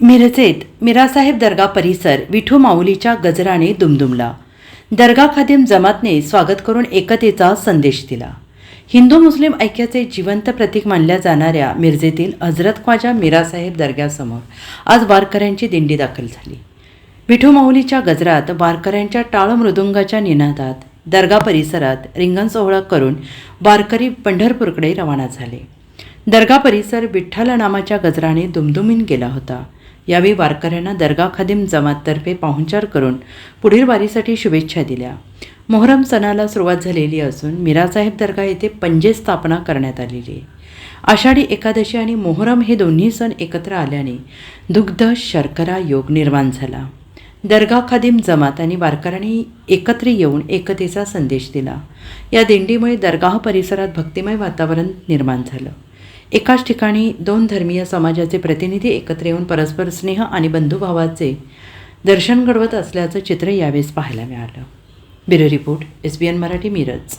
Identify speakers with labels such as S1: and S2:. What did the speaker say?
S1: मिरजेत मिरासाहेब दर्गा परिसर विठू माऊलीच्या गजराने दुमदुमला. दर्गा खादिम जमातने स्वागत करून एकतेचा संदेश दिला. हिंदू मुस्लिम ऐक्याचे जिवंत प्रतीक मानल्या जाणाऱ्या मिरजेतील हजरत ख्वाजा मिरासाहेब दर्ग्यासमोर आज वारकऱ्यांची दिंडी दाखल झाली. विठू माऊलीच्या गजरात वारकऱ्यांच्या टाळ मृदुंगाच्या निनादात दर्गा परिसरात रिंगण सोहळा करून वारकरी पंढरपूरकडे रवाना झाले. दर्गा परिसर विठ्ठल नामाच्या गजराने दुमदुमीन गेला होता. यावेळी वारकऱ्यांना दर्गा खादिम जमाततर्फे पाहुणचार करून पुढील वारीसाठी शुभेच्छा दिल्या. मोहरम सणाला सुरुवात झालेली असून मीरासाहेब दर्गा येथे पंजे स्थापना करण्यात आलेली आहे. आषाढी एकादशी आणि मोहरम हे दोन्ही सण एकत्र आल्याने दुग्ध शर्करा योग निर्माण झाला. दर्गा खादिम जमात आणि वारकऱ्यांनी एकत्र येऊन एकतेचा संदेश दिला. या दिंडीमुळे दर्गाह परिसरात भक्तिमय वातावरण निर्माण झालं. एकाच ठिकाणी दोन धर्मीय समाजाचे प्रतिनिधी एकत्र येऊन परस्पर स्नेह आणि बंधुभावाचे दर्शन घडवत असल्याचं चित्र यावेळेस पाहायला मिळालं. Bureau report S B N Marathi Miraj.